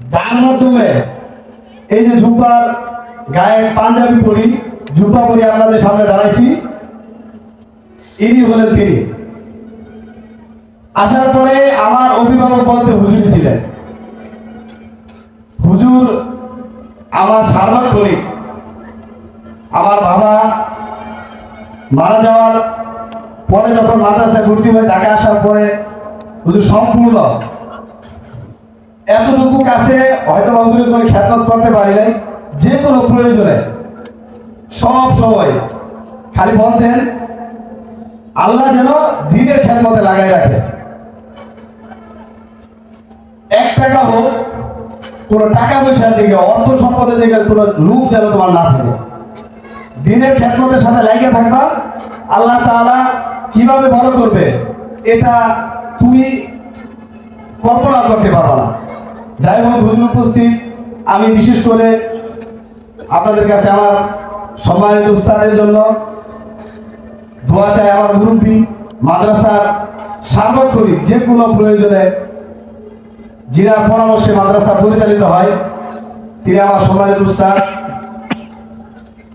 যার মাধ্যমে এই যে ঝুম্পার গায়ে পাঞ্জাবি পরি ঝুম্পা পরি আপনাদের সামনে দাঁড়াইছি। ইনি হলেন তিনি। আসার পরে আমার অভিভাবক বলতে হুজুর ছিলেন। হুজুর আমার সার্বক্ষণিক আমার বাবা মারা যাওয়ার পরে যখন মাদ্রাসায় ভর্তি হয়ে ঢাকা আসার পরে হুজুর সম্পূর্ণ এতটুকু কাছে হয়তো হুজুরের কোনো খ্যাতমত করতে পারি নাই, যে কোনো প্রয়োজনে, সব সময় খালি বলতেন, আল্লাহ যেন দিনের খ্যাতমতে লাগাই রাখে। এক টাকা হোক, কোনো টাকা পয়সার দিকে, অর্থ সম্পদের দিকে কোনো রূপ যেন তোমার না থাকে। দিনের খ্যাতমতের সাথে লাগিয়ে থাকবা, আল্লাহ তাআলা কীভাবে ভালো করবে, এটা তুমি কল্পনা করতে পারবা না। যাই হোক হুজুর উপস্থিত। আমি বিশেষ করে আপনাদের কাছে আমার সম্মানিত উস্তাদের জন্য দোয়া চাই আমার মুরব্বী মাদ্রাসার সার্বক্ষণিক যে কোনো প্রয়োজনে যিনার পরামর্শে মাদ্রাসা পরিচালিত হয়, তিনি আমার সম্মানিত উস্তাদ।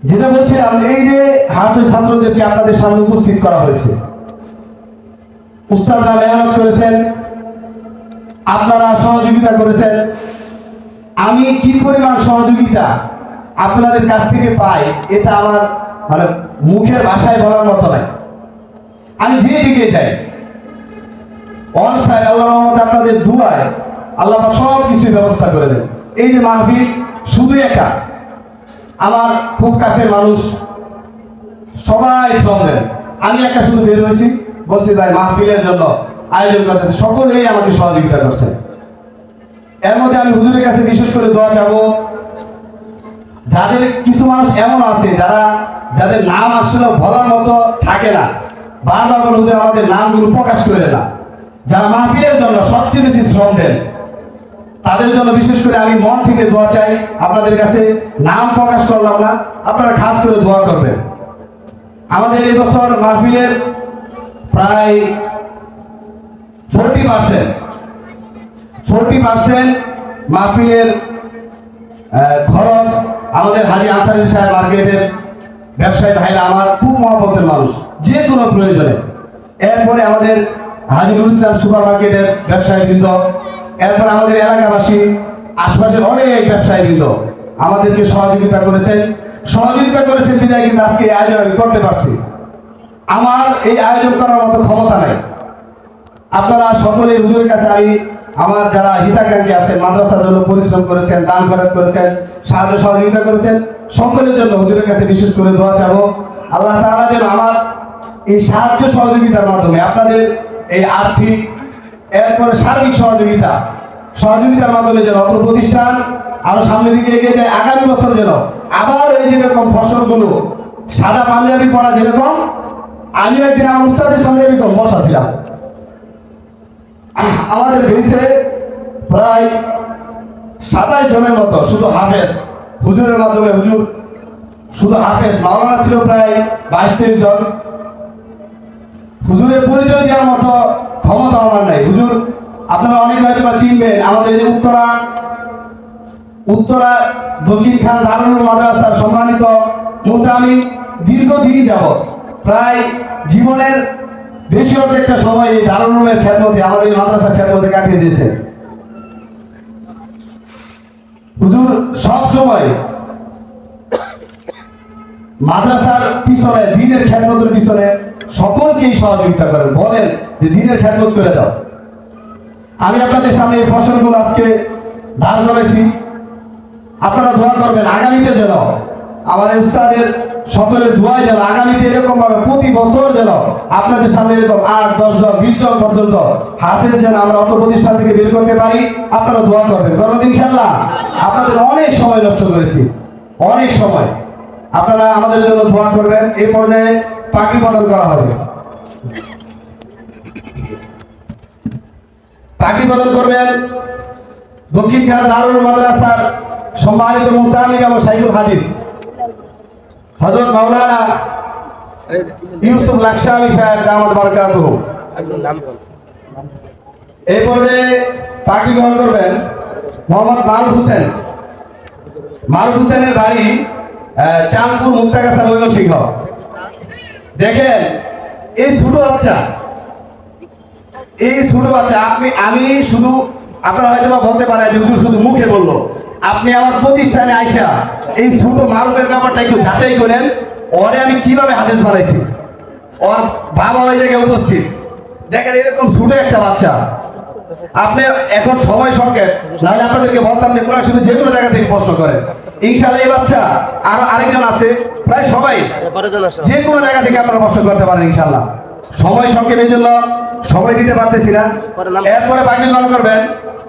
যেটা বলছিলাম, এই যে হাফেজ ছাত্রদেরকে আপনাদের সামনে উপস্থিত করা হয়েছে, উস্তাদরা মেহনত করেছেন। আপনারা সহযোগিতা করেছেন। আমি কি পরিমাণ সহযোগিতা আপনাদের কাছ থেকে পাই, এটা আমার মানে মুখের ভাষায় বলার মতো নয়। আমি যে দিকে যাই, অন সাইড আল্লাহ রহমত আপনাদের দুয়ায় আল্লাহ সব কিছু ব্যবস্থা করে দেন। এই যে মাহফিল, শুধু একা, আমার খুব কাছের মানুষ, সবাই শ্রম দেন। আমি একটা শুধু বের হয়েছি, বলছি ভাই, মাহফিলের জন্য আয়োজন করতেছে। সকলেই আমাকে সহযোগিতা করছে। এর মধ্যে আমি হুজুরের কাছে বিশেষ করে দোয়া চাবো, যাদের কিছু মানুষ এমন আছে, যারা, যাদের নাম আসলে বলার মতো থাকে না, বারবার করে হুজুর, আমাদের নামগুলো প্রকাশ করে না। যারা মাহফিলের জন্য সবচেয়ে বেশি শ্রম দেন, তাদের জন্য বিশেষ করে আমি মন থেকে দোয়া চাই, আপনাদের কাছে নাম প্রকাশ করলাম না, আপনারা খাস করে দোয়া করবেন। আমাদের এই বছর মাহফিলের প্রায় ফোরটি পার্সেন্ট। ফোরটি পার্সেন্ট মাহফিলের খরচ আমাদের হাজি আনসারি সাহেব মার্কেটের ব্যবসায়ী ভাইরা আমার খুব মহব্বতের মানুষ, যে কোনো প্রয়োজনে। এরপরে আমাদের হাজি নুরুল ইসলাম সুপার মার্কেটের ব্যবসায়ী বৃন্দ এরপর আমাদের এলাকাবাসী, আশপাশের অনেক ব্যবসায়ী বৃন্দ আমাদেরকে সহযোগিতা করেছেন। সহযোগিতা করেছেন বিদায়, কিন্তু আজকে এই আয়োজন আমি করতে পারছি আমার এই আয়োজন করার মতো ক্ষমতা নাই। আপনারা সকলে হুজুরের কাছে আমি আমার যারা হিতাকাঙ্ক্ষী আছেন মাদ্রাসার জন্য পরিশ্রম করেছেন, দান খরচ করেছেন, সাহায্য সহযোগিতা করেছেন, সকলের জন্য হুজুরের কাছে বিশেষ করে দোয়া চাবো। আল্লাহ তাআলা যেন আমার এই সাহায্য সহযোগিতার মাধ্যমে আপনাদের এই আর্থিক, এরপরে সার্বিক সহযোগিতা, সহযোগিতার মাধ্যমে যেন অত প্রতিষ্ঠান আরও সামনের দিকে এগিয়ে যায়। আগামী বছর যেন আবার এই যেরকম ফসলগুলো সাদা পাঞ্জাবি পরা যেরকম, আমি একদিন আমার উস্তাদের সামনে এরকম বসা ছিলাম। আমাদের বেঞ্চে প্রায় সাতাশ জনের মতো, শুধু হাফেজ। হুজুরের মাধ্যমে হুজুর, শুধু হাফেজ। মাওলানা ছিল প্রায় বাইশ তেইশ জন। হুজুরের পরিচয় দেওয়ার মতো ক্ষমতা আমার নাই। হুজুর, আপনারা অনেক হয়তো বা চিনবেন, আমাদের এই উত্তরা উত্তরা দক্ষিণ খান দারুল মাদ্রাসার সম্মানিত আমি দীর্ঘদিন যাব প্রায় জীবনের বেশি অর্ধেকটা সময় এই দারুলের খ্যাতমতে আমাদের মাদ্রাসার খ্যাতমতে কাটিয়ে দিয়েছে। হুজুর, সব সময় মাদ্রাসার পিছনে, দিনের খ্যাতমতের পিছনে সকলকেই সহযোগিতা করেন। বলেন যে দিনের খ্যাতমত করে দাও। আমি আপনাদের সামনে এই ফসলগুলো আজকে দান করেছি। আপনারা দোয়া করবেন, আগামীতে যেন আমার উস্তাদের সকলের দোয়াই যেন আগামীতে এরকম ভাবে প্রতি বছর যেন আপনাদের সামনে এরকম আট, দশ জন, বিশ জন পর্যন্ত হাফেজ যেন আমরা অত প্রতিষ্ঠান থেকে বের করতে পারি, আপনারা দোয়া করবেন। করবেন ইনশাল্লাহ আপনাদের অনেক সময় নষ্ট করেছি। অনেক সময়। আপনারা আমাদের জন্য দোয়া করবেন এই পর্যায়ে পাখি বদল করা হবে। পাখি বদল করবেন দক্ষিণ খান দারুল মাদ্রাসার সম্মানিত মুহতামিক এবং সাইকুল হাদিস। হজরত মাওলানা ইউসুফ লাকসামি সাহেব দামাত বল। এই পর্যায়ে পাখি গ্রহণ করবেন মোহাম্মদ মারুফ হোসেন। মারুফ হোসেনের বাড়ি চাঁদপুর মুক্তাগাছা ময়মনসিংহ দেখেন এই ছোট বাচ্চা এই ছোট বাচ্চা আপনি আমি শুধু আপনারা হয়তো বা বলতে পারেন যে শুধু মুখে বলল। আপনি আমার প্রতিষ্ঠানে আইসা এই ছোট মারুফের ব্যাপারটা একটু যাচাই করেন। ওরে আমি কীভাবে হাদিস বানাইছি? ওর বাবা ওই জায়গায় উপস্থিত। দেখেন এরকম ছোট একটা বাচ্চা। আপনি এখন সময় সংকেত নাহলে আপনাদেরকে বলতাম যে কোরআন শরীফ যে কোনো জায়গা থেকে প্রশ্ন করেন। ইনশাআল্লাহ এই বাচ্চা আরও আরেকজন আছে প্রায় সবাই যে কোনো জায়গা থেকে আপনারা প্রশ্ন করতে পারেন ইনশাআল্লাহ। সময় এই জন্য সময় দিতে পারতেছি না। এরপরে বাকি গ্রহণ করবেন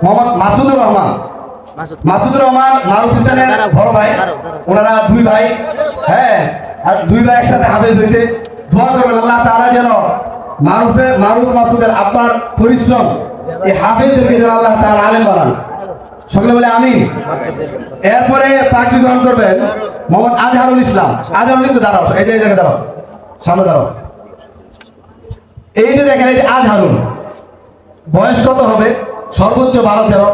মোহাম্মদ মাসুদুর রহমান। মাসুদুর রহমান মারুফ হোসেনের বড় ভাই ওনারা দুই ভাই হ্যাঁ আর দুই ভাই একসাথে হাফেজ হয়েছে। দোয়া করবেন আল্লাহ তাআলা যেন মারুফে মারুফ মাসুদের আপনার পরিশ্রম এই হাফেজদেরকে যেন আল্লাহ তাআলা আলেম বানান। সকলে বলে আমি এরপরে পাখি গ্রহণ করবেন মোহাম্মদ আজহারুল ইসলাম। আজহারুল একটু দাঁড়াও এই যে এই জায়গায় দাঁড়াও। সামনে দাঁড়াও। এই যে দেখেন এই যে আজহারুল বয়স কত হবে? সর্বোচ্চ বারো তেরো।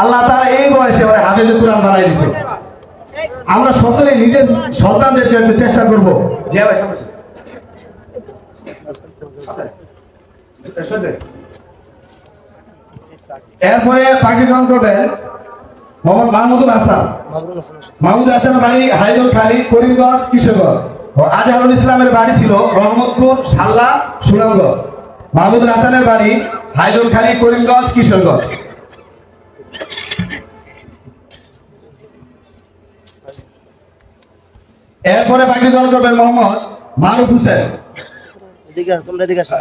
আল্লাহ তারা এই বয়সে ওরা হাফেজে কোরআন বানাই দিছে। আমরা সকলে নিজের সন্তানদেরকে একটু চেষ্টা করব। যে ভাই এরপরে গ্রহণ করবেন মোহাম্মদ মাহমুদুল হাসান। মাহমুদ হাসানের বাড়ি হাইদুল খালি করিমগঞ্জ কিশোরগঞ্জ। ও আজহারুল ইসলামের বাড়ি ছিল রহমতপুর সাল্লা সুনামগঞ্জ। মাহমুদুল হাসানের বাড়ি হাইদুল খালি করিমগঞ্জ কিশোরগঞ্জ। এরপরে বাকি দল করবেন মোহাম্মদ মারুফ হোসেন। তোমরা আসো।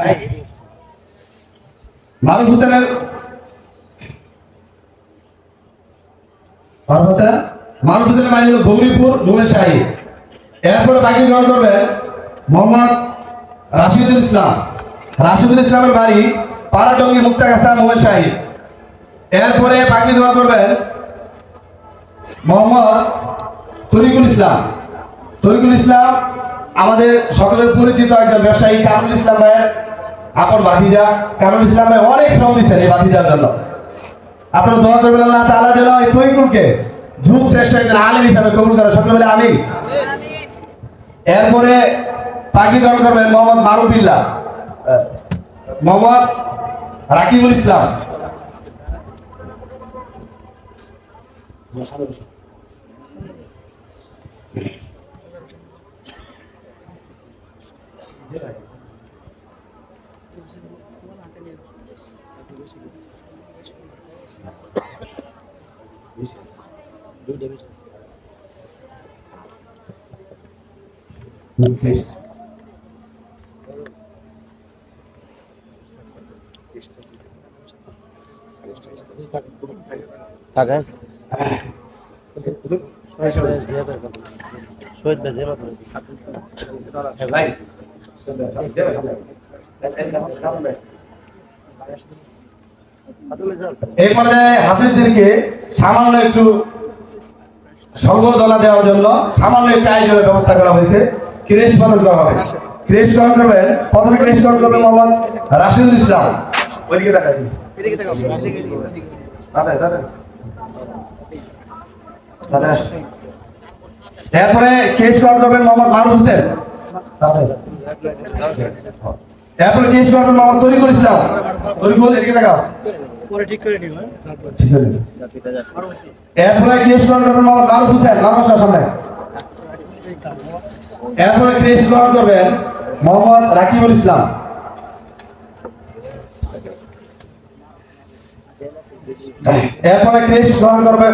মারুফ হোসেনের মারুফ হোসেন? মারুফ হোসেনের বাড়ি হলো গৌরীপুর শাহী। এরপরে বাকি গ্রহণ করবেন মোহাম্মদ রাশিদুল ইসলাম। রাশিদুল ইসলামের বাড়ি পাড়াটঙ্গি মুক্তাগাছা শাহী। এরপরে বাকি গ্রহণ করবেন মোহাম্মদ তরিকুল ইসলাম। তরিকুল ইসলাম আমাদের সকলের পরিচিত একজন ব্যবসায়ী, কামরুল ইসলাম ভাইয়ের আপন বাতিজা কামরুল ইসলাম ভাই অনেক শ্রম দিচ্ছেন এই বাতিজার জন্য। আপনারা দোয়া করবেন আল্লাহ তাআলা যেন এই তরিকুলকে যুগ শ্রেষ্ঠ একজন আলেম হিসাবে কবুল করে। সকলে বলে আমি এরপরে পাখি গ্রহণ করবেন মোহাম্মদ মারুফিল্লাহ মোহাম্মদ রাকিবুল ইসলাম। থাক, হ্যাঁ? জিয়াদের কথা। এই হাফিজদেরকে সামান্য একটু সংবর্ধনা দেওয়ার জন্য সামান্য একটু আয়োজনের ব্যবস্থা করা হয়েছে ক্রেশ প্রদান করা হবে ক্রেশ গ্রহণ করবেন প্রথমে ক্রেশ গ্রহণ করবেন মোহাম্মদ রাশিদুল ইসলাম ওইদিকে দিন। দাদা দাদা। এরপরে কেস করবেন মোহাম্মদ মারুফ হোসেন। এরপরে কেস করবেন মোহাম্মদ তরিকুল ইসলাম। তরিকুল এদিকে দেখাও এরপরে কেস করবেন মোহাম্মদ মারুফ হোসেন মামসার সামনে। এরপরে কেস করবেন মোহাম্মদ রাকিবুল ইসলাম। এরপরে কেস গ্রহণ করবেন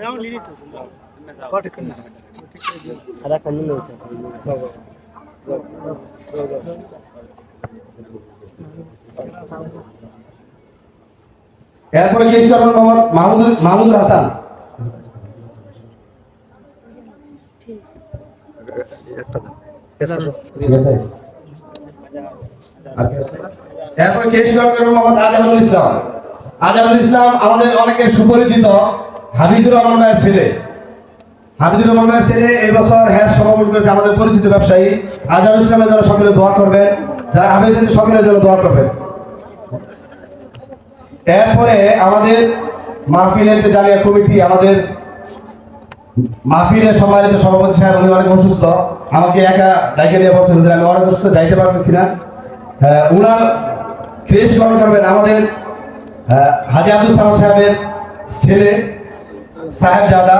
নিলে এরপরে কেস করবেন মোহাম্মদ মাহমুদুল হাসান? এরপরে কেস করবেন মোহাম্মদ? আজামুল ইসলাম। আজামুল ইসলাম আমাদের অনেকের সুপরিচিত। হাবিজুর রহমান ভাইয়ের ছেলে। হাবিজুর রহমান ভাইয়ের ছেলে এবছর হ্যাঁ সমাপন করেছে আমাদের পরিচিত ব্যবসায়ী। আজামুল ইসলামের জন্য সকলে দোয়া করবেন। যারা হাবিজের সকলের জন্য দোয়া করবেন। এরপরে আমাদের মাহফিলের জামিয়া কমিটি আমাদের মাহফিলের সম্মানিত সভাপতি সাহেব উনি অনেক অসুস্থ। আমাকে একা ডাইকে নিয়ে বলছেন আমি অনেক অসুস্থ যাইতে পারতেছি না। হ্যাঁ, উনার ক্রেশ গ্রহণ করবেন আমাদের হ্যাঁ, হাজি আব্দুল সালাম সাহেবের ছেলে। সাহেব জাদা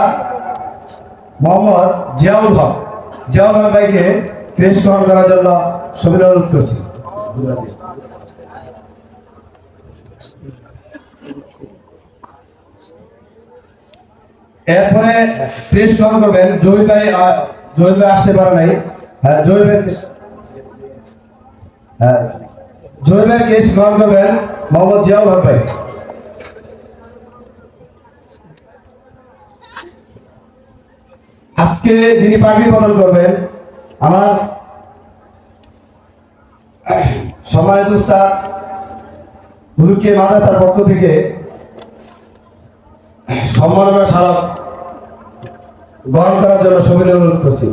মোহাম্মদ জিয়াউল হক। জিয়াউল হক ভাইকে ক্রেশ গ্রহণ করার জন্য সবির অনুরোধ করছি। এরপরে প্রেস গ্রহণ করবেন। জহির ভাই জহির ভাই আসতে পারে নাই। হ্যাঁ জহির ভাই হ্যাঁ জহির ভাই কেস গ্রহণ করবেন মোহাম্মদ জিয়াউল হক ভাই। আজকে যিনি পাগড়ি বদল করবেন, আমার সম্মানিত উস্তাদ হুজুরকে মাদ্রাসার পক্ষ থেকে সম্মাননা স্মারক গ্রহণ করার জন্য সবিনয় অনুরোধ করছি।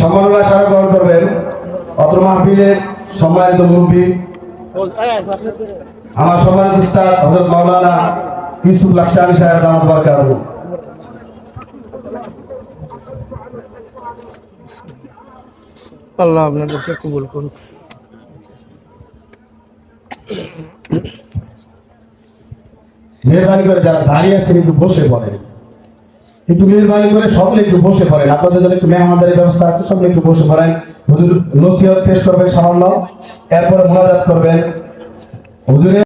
সম্মাননা স্মারক গ্রহণ করবেন অত্র মাহফিলের সম্মানিত মুরব্বী, আমার সম্মানিত উস্তাদ হজরত মাওলানা ইউসুফ লাকসানি সাহেব দামাত বরকাত আল্লাহ আপনাদেরকে কবুল করুন মেহরবানি করে যারা দাঁড়িয়ে আছেন একটু বসে পড়েন। একটু মেহরবানি করে সকলে একটু বসে পড়েন। আপনাদের জন্য একটু মেহমানদারি ব্যবস্থা আছে সকলে একটু বসে পড়েন। হুজুর নসিহত পেশ করবেন সামান্য। এরপরে মোনাজাত করবেন। হুজুরের